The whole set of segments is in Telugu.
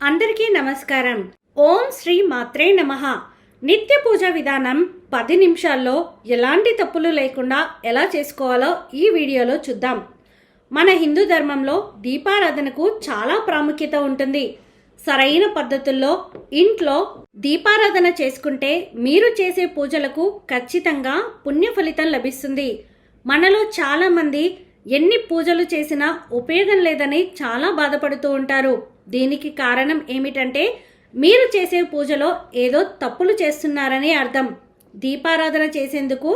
అందరికీ నమస్కారం. ఓం శ్రీ మాత్రే నమః. నిత్య పూజ విధానం పది నిమిషాల్లో ఎలాంటి తప్పులు లేకుండా ఎలా చేసుకోవాలో ఈ వీడియోలో చూద్దాం. మన హిందూ ధర్మంలో దీపారాధనకు చాలా ప్రాముఖ్యత ఉంటుంది. సరైన పద్ధతుల్లో ఇంట్లో దీపారాధన చేసుకుంటే మీరు చేసే పూజలకు ఖచ్చితంగా పుణ్య ఫలితం లభిస్తుంది. మనలో చాలామంది ఎన్ని పూజలు చేసినా ఉపయోగం లేదని చాలా బాధపడుతూ ఉంటారు. దీనికి కారణం ఏమిటంటే మీరు చేసే పూజలో ఏదో తప్పులు చేస్తున్నారని అర్థం. దీపారాధన చేసేందుకు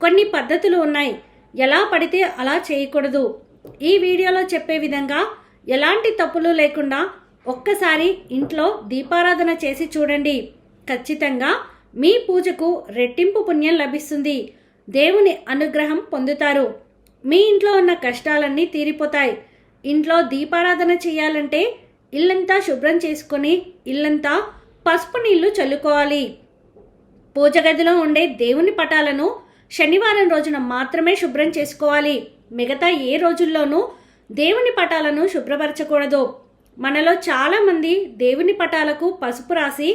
కొన్ని పద్ధతులు ఉన్నాయి. ఎలా పడితే అలా చేయకూడదు. ఈ వీడియోలో చెప్పే విధంగా ఎలాంటి తప్పులు లేకుండా ఒక్కసారి ఇంట్లో దీపారాధన చేసి చూడండి. ఖచ్చితంగా మీ పూజకు రెట్టింపు పుణ్యం లభిస్తుంది. దేవుని అనుగ్రహం పొందుతారు. మీ ఇంట్లో ఉన్న కష్టాలన్నీ తీరిపోతాయి. ఇంట్లో దీపారాధన చేయాలంటే ఇల్లంతా శుభ్రం చేసుకొని ఇల్లంతా పసుపు నీళ్ళు చల్లుకోవాలి. పూజ గదిలో ఉండే దేవుని పటాలను శనివారం రోజున మాత్రమే శుభ్రం చేసుకోవాలి. మిగతా ఏ రోజుల్లోనూ దేవుని పటాలను శుభ్రపరచకూడదు. మనలో చాలామంది దేవుని పటాలకు పసుపు రాసి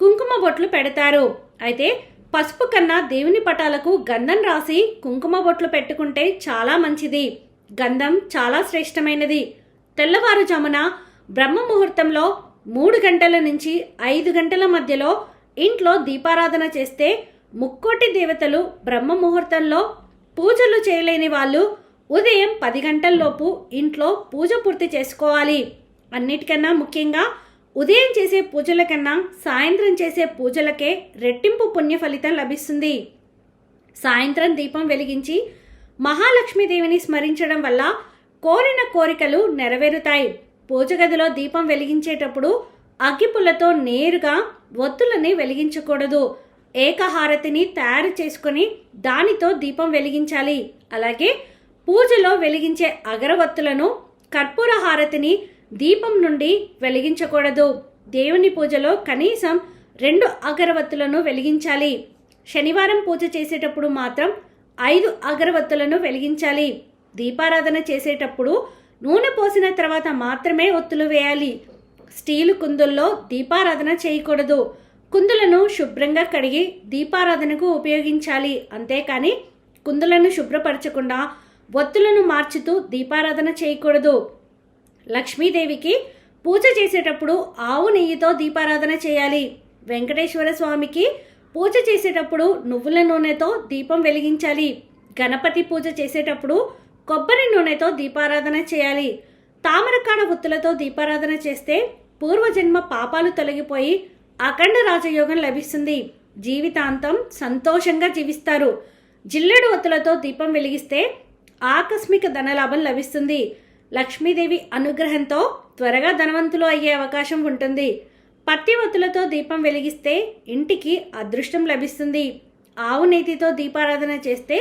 కుంకుమ బొట్లు పెడతారు. అయితే పసుపు కన్నా దేవుని పటాలకు గంధం రాసి కుంకుమ బొట్లు పెట్టుకుంటే చాలా మంచిది. గంధం చాలా శ్రేష్టమైనది. తెల్లవారుజామున బ్రహ్మ ముహూర్తంలో మూడు గంటల నుంచి ఐదు గంటల మధ్యలో ఇంట్లో దీపారాధన చేస్తే ముక్కోటి దేవతలు బ్రహ్మ ముహూర్తంలో పూజలు చేయలేని వాళ్ళు ఉదయం పది గంటల్లోపు ఇంట్లో పూజ పూర్తి చేసుకోవాలి. అన్నిటికన్నా ముఖ్యంగా ఉదయం చేసే పూజల కన్నా సాయంత్రం చేసే పూజలకే రెట్టింపు పుణ్య ఫలితం లభిస్తుంది. సాయంత్రం దీపం వెలిగించి మహాలక్ష్మీదేవిని స్మరించడం వల్ల కోరిన కోరికలు నెరవేరుతాయి. పూజ గదిలో దీపం వెలిగించేటప్పుడు అగ్గిపుల్లతో నేరుగా ఒత్తులని వెలిగించకూడదు. ఏకహారతిని తయారు చేసుకొని దానితో దీపం వెలిగించాలి. అలాగే పూజలో వెలిగించే అగరవత్తులను కర్పూర హారతిని దీపం నుండి వెలిగించకూడదు. దేవుని పూజలో కనీసం రెండు అగరవత్తులను వెలిగించాలి. శనివారం పూజ చేసేటప్పుడు మాత్రం ఐదు అగరవత్తులను వెలిగించాలి. దీపారాధన చేసేటప్పుడు నూనె పోసిన తర్వాత మాత్రమే ఒత్తులు వేయాలి. స్టీలు కుందుల్లో దీపారాధన చేయకూడదు. కుందులను శుభ్రంగా కడిగి దీపారాధనకు ఉపయోగించాలి. అంతేకాని కుందులను శుభ్రపరచకుండా ఒత్తులను మార్చుతూ దీపారాధన చేయకూడదు. లక్ష్మీదేవికి పూజ చేసేటప్పుడు ఆవు నెయ్యితో దీపారాధన చేయాలి. వెంకటేశ్వర స్వామికి పూజ చేసేటప్పుడు నువ్వుల నూనెతో దీపం వెలిగించాలి. గణపతి పూజ చేసేటప్పుడు కొబ్బరి నూనెతో దీపారాధన చేయాలి. తామరకాడ ఒత్తులతో దీపారాధన చేస్తే పూర్వజన్మ పాపాలు తొలగిపోయి అఖండ రాజయోగం లభిస్తుంది. జీవితాంతం సంతోషంగా జీవిస్తారు. జిల్లెడు ఒత్తులతో దీపం వెలిగిస్తే ఆకస్మిక ధనలాభం లభిస్తుంది. లక్ష్మీదేవి అనుగ్రహంతో త్వరగా ధనవంతులు అయ్యే అవకాశం ఉంటుంది. పత్తి ఒత్తులతో దీపం వెలిగిస్తే ఇంటికి అదృష్టం లభిస్తుంది. ఆవు నేతితో దీపారాధన చేస్తే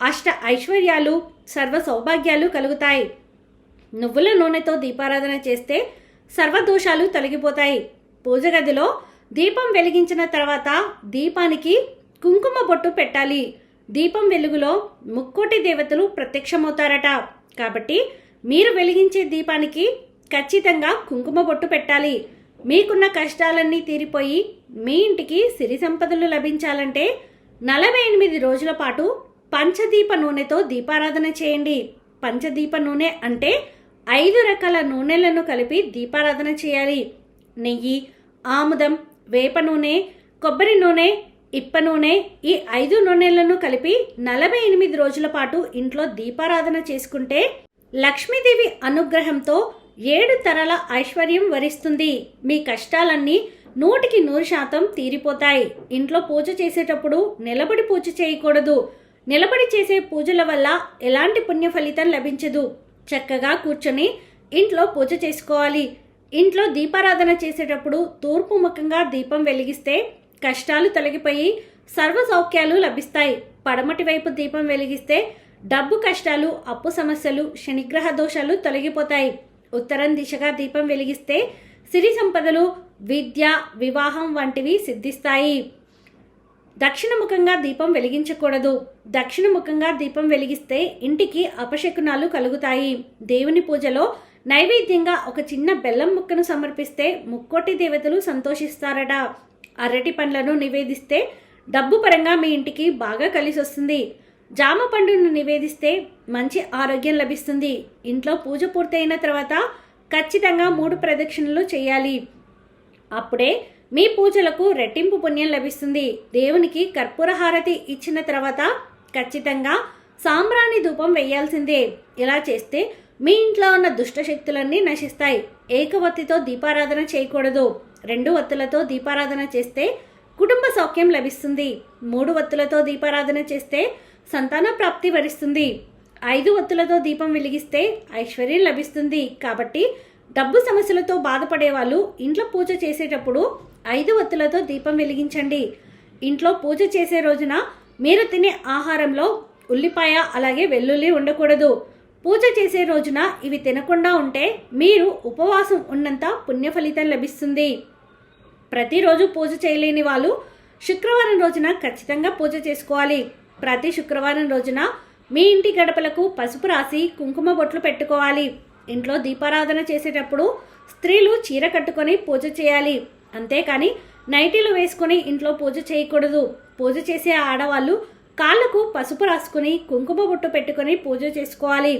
అష్ట ఐశ్వర్యాలు సర్వ సౌభాగ్యాలు కలుగుతాయి. నువ్వుల నూనెతో దీపారాధన చేస్తే సర్వదోషాలు తొలగిపోతాయి. పూజ గదిలో దీపం వెలిగించిన తర్వాత దీపానికి కుంకుమ బొట్టు పెట్టాలి. దీపం వెలుగులో ముక్కోటి దేవతలు ప్రత్యక్షమవుతారట. కాబట్టి మీరు వెలిగించే దీపానికి ఖచ్చితంగా కుంకుమ బొట్టు పెట్టాలి. మీకున్న కష్టాలన్నీ తీరిపోయి మీ ఇంటికి సిరి సంపదలు లభించాలంటే నలభై ఎనిమిది రోజుల పాటు పంచదీప నూనెతో దీపారాధన చేయండి. పంచదీప నూనె అంటే ఐదు రకాల నూనెలను కలిపి దీపారాధన చేయాలి. నెయ్యి ఆముదం వేప నూనె కొబ్బరి నూనె ఇప్ప నూనె ఈ ఐదు నూనెలను కలిపి నలభై ఎనిమిది రోజుల పాటు ఇంట్లో దీపారాధన చేసుకుంటే లక్ష్మీదేవి అనుగ్రహంతో ఏడు తరాల ఐశ్వర్యం వరిస్తుంది. మీ కష్టాలన్నీ నూటికి నూరు శాతం తీరిపోతాయి. ఇంట్లో పూజ చేసేటప్పుడు నిలబడి పూజ చేయకూడదు. నిలబడి చేసే పూజల వల్ల ఎలాంటి పుణ్య ఫలితం లభించదు. చక్కగా కూర్చొని ఇంట్లో పూజ చేసుకోవాలి. ఇంట్లో దీపారాధన చేసేటప్పుడు తూర్పు ముఖంగా దీపం వెలిగిస్తే కష్టాలు తొలగిపోయి సర్వ సౌఖ్యాలు లభిస్తాయి. పడమటి వైపు దీపం వెలిగిస్తే డబ్బు కష్టాలు అప్పు సమస్యలు శనిగ్రహ దోషాలు తొలగిపోతాయి. ఉత్తరం దిశగా దీపం వెలిగిస్తే సిరి సంపదలు విద్య వివాహం వంటివి సిద్ధిస్తాయి. దక్షిణముఖంగా దీపం వెలిగించకూడదు. దక్షిణముఖంగా దీపం వెలిగిస్తే ఇంటికి అపశకునాలు కలుగుతాయి. దేవుని పూజలో నైవేద్యంగా ఒక చిన్న బెల్లం ముక్కను సమర్పిస్తే ముక్కోటి దేవతలు సంతోషిస్తారట. అరటి పండ్లను నివేదిస్తే డబ్బు పరంగా మీ ఇంటికి బాగా కలిసి వస్తుంది జామ పండును నివేదిస్తే మంచి ఆరోగ్యం లభిస్తుంది. ఇంట్లో పూజ పూర్తయిన తర్వాత ఖచ్చితంగా మూడు ప్రదక్షిణలు చేయాలి. అప్పుడే మీ పూజలకు రెట్టింపు పుణ్యం లభిస్తుంది. దేవునికి కర్పూర హారతి ఇచ్చిన తర్వాత ఖచ్చితంగా సాంబ్రాణి ధూపం వేయాల్సిందే. ఇలా చేస్తే మీ ఇంట్లో ఉన్న దుష్ట శక్తులన్నీ నశిస్తాయి. ఏకవత్తితో దీపారాధన చేయకూడదు. రెండు వత్తులతో దీపారాధన చేస్తే కుటుంబ సౌఖ్యం లభిస్తుంది. మూడు వత్తులతో దీపారాధన చేస్తే సంతాన ప్రాప్తి వరిస్తుంది. ఐదు వత్తులతో దీపం వెలిగిస్తే ఐశ్వర్యం లభిస్తుంది. కాబట్టి డబ్బు సమస్యలతో బాధపడే వాళ్ళు ఇంట్లో పూజ చేసేటప్పుడు ఐదు వత్తులతో దీపం వెలిగించండి. ఇంట్లో పూజ చేసే రోజున మీరు తినే ఆహారంలో ఉల్లిపాయ అలాగే వెల్లుల్లి ఉండకూడదు. పూజ చేసే రోజున ఇవి తినకుండా ఉంటే మీరు ఉపవాసం ఉన్నంత పుణ్య ఫలితం లభిస్తుంది. ప్రతిరోజు పూజ చేయలేని వాళ్ళు శుక్రవారం రోజున ఖచ్చితంగా పూజ చేసుకోవాలి. ప్రతి శుక్రవారం రోజున మీ ఇంటి గడపలకు పసుపు రాసి కుంకుమ బొట్లు పెట్టుకోవాలి. ఇంట్లో దీపారాధన చేసేటప్పుడు స్త్రీలు చీర కట్టుకొని పూజ చేయాలి. అంతేకాని నైటీలు వేసుకొని ఇంట్లో పూజ చేయకూడదు. పూజ చేసే ఆడవాళ్ళు కాళ్ళకు పసుపు రాసుకుని కుంకుమ బొట్టు పెట్టుకొని పూజ చేసుకోవాలి.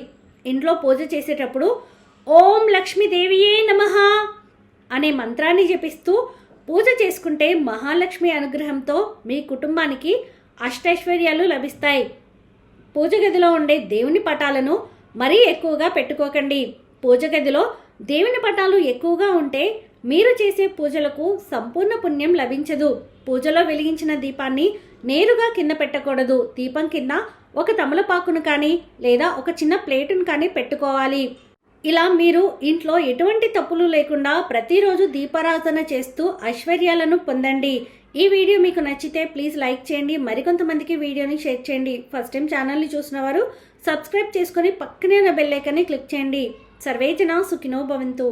ఇంట్లో పూజ చేసేటప్పుడు ఓం లక్ష్మీదేవియే నమ అనే మంత్రాన్ని జపిస్తూ పూజ చేసుకుంటే మహాలక్ష్మి అనుగ్రహంతో మీ కుటుంబానికి అష్టైశ్వర్యాలు లభిస్తాయి. పూజ గదిలో ఉండే దేవుని పటాలను మరీ ఎక్కువగా పెట్టుకోకండి. పూజ గదిలో దేవుని పటాలు ఎక్కువగా ఉంటే మీరు చేసే పూజలకు సంపూర్ణ పుణ్యం లభించదు. పూజలో వెలిగించిన దీపాన్ని నేరుగా కింద పెట్టకూడదు. దీపం కింద ఒక తమలపాకును కానీ లేదా ఒక చిన్న ప్లేటును కానీ పెట్టుకోవాలి. ఇలా మీరు ఇంట్లో ఎటువంటి తప్పులు లేకుండా ప్రతిరోజు దీపారాధన చేస్తూ ఐశ్వర్యాలను పొందండి. ఈ వీడియో మీకు నచ్చితే ప్లీజ్ లైక్ చేయండి. మరికొంతమందికి వీడియోని షేర్ చేయండి. ఫస్ట్ టైం ఛానల్ని చూసిన వారు సబ్స్క్రైబ్ చేసుకొని పక్కనే ఉన్న బెల్ క్లిక్ చేయండి. సర్వేజన సుఖినో భవంతు.